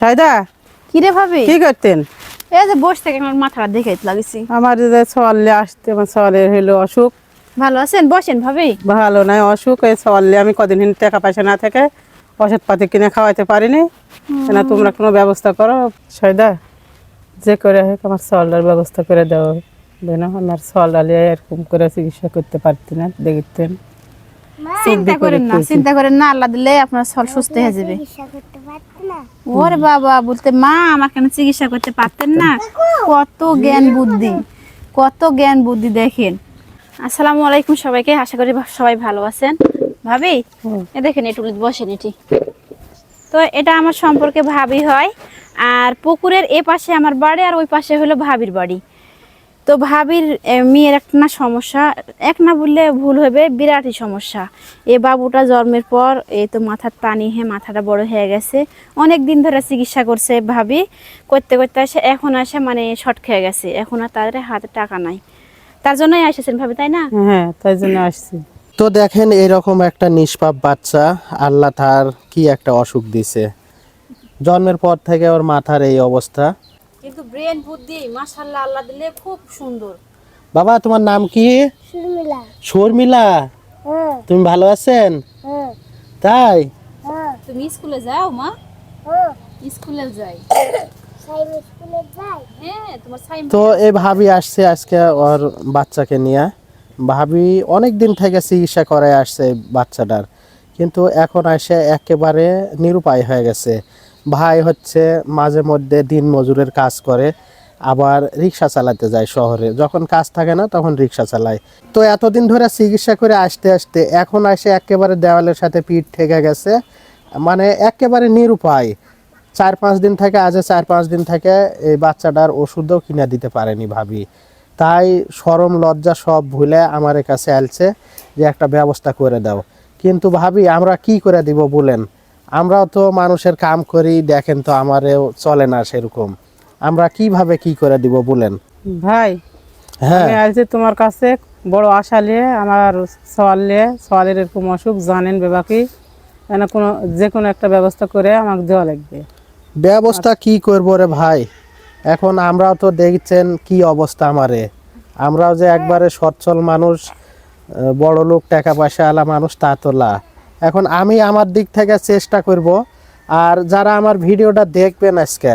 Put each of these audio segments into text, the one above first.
সাইদা কিরে ভাবি? কি করতেন? এই যে বসে থেকে আমার মাথাটা দেখে লাগেছি। আমার যে সওয়ালে আসতে আমার সওয়ালের হইল অসুখ। ভালো আছেন? বসেন ভাবি। ভালো নাই অসুখ এই সওয়ালে আমি কদিন টাকা পয়সা না থাকে ওষুধ পাতি কিনে খাওয়াইতে পারিনি। না তোমরা কোনো ব্যবস্থা করো? সয়দা যে করে হোক আমার সওয়ালটার ব্যবস্থা করে দাও। দেন আমার সওয়ালটা নিয়ে এরকম করে চিকিৎসা করতে পারতি না দেখতেন। চিন্তা করেন না চিন্তা করেন না আল্লাহ দিলে আপনার সল সুস্থ হয়ে যাবে। ওরে বাবা বলতে মা আমার কেন চিকিৎসা করতে পারতেন না? কত জ্ঞান বুদ্ধি কত জ্ঞান বুদ্ধি দেখেন। আসসালামু আলাইকুম সবাইকে আশা করি সবাই ভালো আছেন। ভাবি এ দেখেন একটু বসেন এটি। তো এটা আমার সম্পর্কে ভাবি হয় আর পুকুরের এ পাশে আমার বাড়ি আর ওই পাশে হলো ভাবির বাড়ি। তো ভাবির মেয়ের একটা না সমস্যা এক না বললে ভুল হবে বিরাটই সমস্যা। এ বাবুটা জন্মের পর এই তো মাথার পানি হয়ে মাথাটা বড় হয়ে গেছে। অনেক দিন ধরে চিকিৎসা করছে ভাবি। করতে করতে আসে এখন আসে মানে শর্ট খেয়ে গেছে। এখন আর তাদের হাতে টাকা নাই। তার জন্যই এসেছেন ভাবি তাই না? হ্যাঁ তাই জন্য আসছি। তো দেখেন এরকম একটা নিষ্পাপ বাচ্চা আল্লাহ তার কি একটা অসুখ দিছে। জন্মের পর থেকে ওর মাথার এই অবস্থা। কিন্তু ব্রেন বুদ্ধি মাশাল্লাহ আল্লাহ দিলে খুব সুন্দর। বাবা তোমার নাম কি? শর্মিলা। শর্মিলা? তুমি ভালো আছেন? তাই? তুমি স্কুলে যাও মা। স্কুলে যাই। হ্যাঁ তোমার সাইম তো এই ভাবি আসছে আজকে ওর বাচ্চাকে নিয়ে। ভাবি অনেক দিন থেকে চিকিৎসা করে আসছে বাচ্চাটার। কিন্তু এখন আসে একেবারে নিরুপায় হয়ে গেছে। ভাই হচ্ছে মাঝে মধ্যে দিন মজুরের কাজ করে, আবার রিক্সা চালাতে যায় শহরে। যখন কাজ থাকে না, তখন রিক্সা চালায়। তো এতদিন ধরে চিকিৎসা করে আসতে আসতে এখন আসে একেবারে দেওয়ালের সাথে পিঠ ঠেকে গেছে। মানে একেবারে নিরুপায়। চার পাঁচ দিন থেকে, আজ চার পাঁচ দিন থেকে এই বাচ্চাটার ওষুধও কিনে দিতে পারেনি ভাবি। তাই সরম লজ্জা সব ভুলে আমার কাছে আলছে যে একটা ব্যবস্থা করে দাও। কিন্তু ভাবি, আমরা কি করে দিব বলেন? আমরাও তো মানুষের কাম করি দেখেন তো আমারেও চলে না সেরকম। আমরা কীভাবে কি করে দিব বলেন? ভাই হ্যাঁ। আসছি তোমার কাছে বড় আশা নিয়ে আমার সওয়াল নিয়ে সওয়ালের এরকম অসুখ জানেন বেবাকি এনে কোনো যে কোনো একটা ব্যবস্থা করে আমাকে দেওয়া লাগবে। ব্যবস্থা কি করব রে ভাই? এখন আমরাও তো দেখছেন কি অবস্থা আমারে। আমরাও যে একবারে সচ্ছল মানুষ বড় লোক টাকা পয়সা আলা মানুষ তা তোলা এখন আমি আমার দিক থেকে চেষ্টা করব। আর যারা আমার ভিডিওটা দেখবেন আজকে,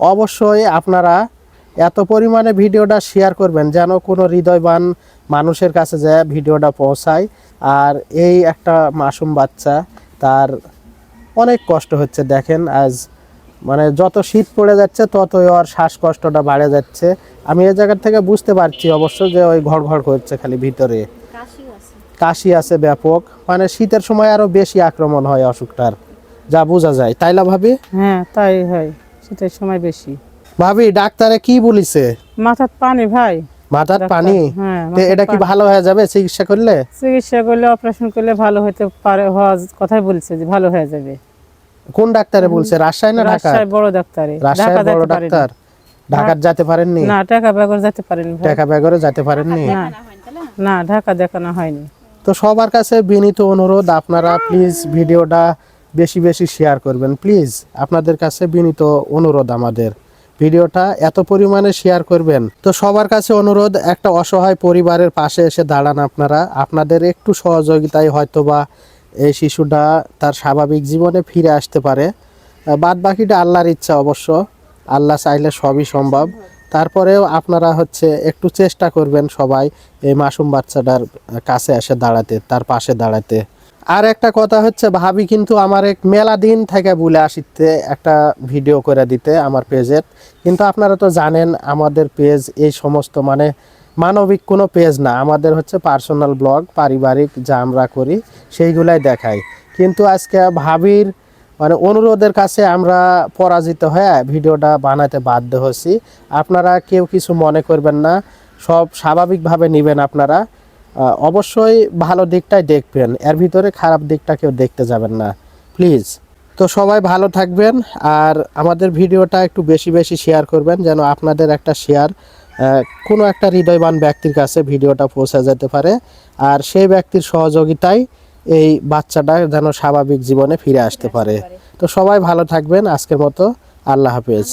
অবশ্যই আপনারা এত পরিমাণে ভিডিওটা শেয়ার করবেন যেন কোনো হৃদয়বান মানুষের কাছে যায় ভিডিওটা পৌঁছায়। আর এই একটা মাসুম বাচ্চা, তার অনেক কষ্ট হচ্ছে দেখেন আজ। মানে যত শীত পড়ে যাচ্ছে, ততই ওর শ্বাসকষ্টটা বাড়ে যাচ্ছে। আমি এই জায়গা থেকে বুঝতে পারছি অবশ্য যে ওই ঘর ঘর করছে খালি ভিতরে। কাশি আছে ব্যাপক। মানে শীতের সময় আরও বেশি আক্রমণ হয় অসুখটার যা বোঝা যায়। তাই না ভাবি? হ্যাঁ তাই হয় সেটাই সময় বেশি। ভাবি ডাক্তারে কি বলিছে? মাথার পানি ভাই। মাথার পানি? হ্যাঁ, তো এটা কি ভালো হয়ে যাবে চিকিৎসা করলে? চিকিৎসা করলে অপারেশন করলে ভালো হতে পারে হওয়া কথাই বলছে যে ভালো হয়ে যাবে। কোন ডাক্তারে বলছে? রাজশাহী না ঢাকা রাজশাহী বড় ডাক্তারে। রাজশাহী বড় ডাক্তার? ঢাকার যেতে পারেননি? না টাকা বেগর যেতে পারেনি ভাই। টাকা ব্যাগরে যেতে পারেননি? না ঢাকা দেখানো হয়নি। তো সবার কাছে বিনীত অনুরোধ, আপনারা প্লিজ ভিডিওটা বেশি বেশি শেয়ার করবেন। প্লিজ আপনাদের কাছে বিনীত অনুরোধ আমাদের। ভিডিওটা এত পরিমাণে শেয়ার করবেন। তো সবার কাছে অনুরোধ, একটা অসহায় পরিবারের পাশে এসে দাঁড়ান আপনারা। আপনাদের একটু সহযোগিতায় হয়তোবা এই শিশুটা তার স্বাভাবিক জীবনে ফিরে আসতে পারে। বাদ বাকিটা আল্লাহর ইচ্ছা অবশ্য। আল্লাহ চাইলে সবই সম্ভব। তারপরেও আপনারা হচ্ছে একটু চেষ্টা করবেন সবাই এই মাসুম বাচ্চাটার কাছে এসে দাঁড়াতে, তার পাশে দাঁড়াতে। আর একটা কথা হচ্ছে, ভাবি কিন্তু আমার এক মেলা দিন থেকে বলে আসিতে একটা ভিডিও করে দিতে আমার পেজের। কিন্তু আপনারা তো জানেন, আমাদের পেজ এই সমস্ত মানে মানবিক কোনো পেজ না। আমাদের হচ্ছে পার্সোনাল ব্লগ, পারিবারিক যা আমরা করি, সেইগুলাই দেখাই। কিন্তু আজকে ভাবির মানে অনুরোধের কাছে আমরা পরাজিত হয়ে ভিডিওটা বানাতে বাধ্য হচ্ছি আপনারা কেউ কিছু মনে করবেন না, সব স্বাভাবিকভাবে নেবেন আপনারা। অবশ্যই ভালো দিকটাই দেখবেন, এর ভিতরে খারাপ দিকটা কেউ দেখতে যাবেন না, প্লিজ। তো সবাই ভালো থাকবেন, আর আমাদের ভিডিওটা একটু বেশি বেশি শেয়ার করবেন, যেন আপনাদের একটা শেয়ার কোনো একটা হৃদয়বান ব্যক্তির কাছে ভিডিওটা পৌঁছে যেতে পারে। আর সেই ব্যক্তির সহযোগিতায় এই বাচ্চাটা যেন স্বাভাবিক জীবনে ফিরে আসতে পারে। তো সবাই ভালো থাকবেন আজকের মতো। আল্লাহ হাফেজ।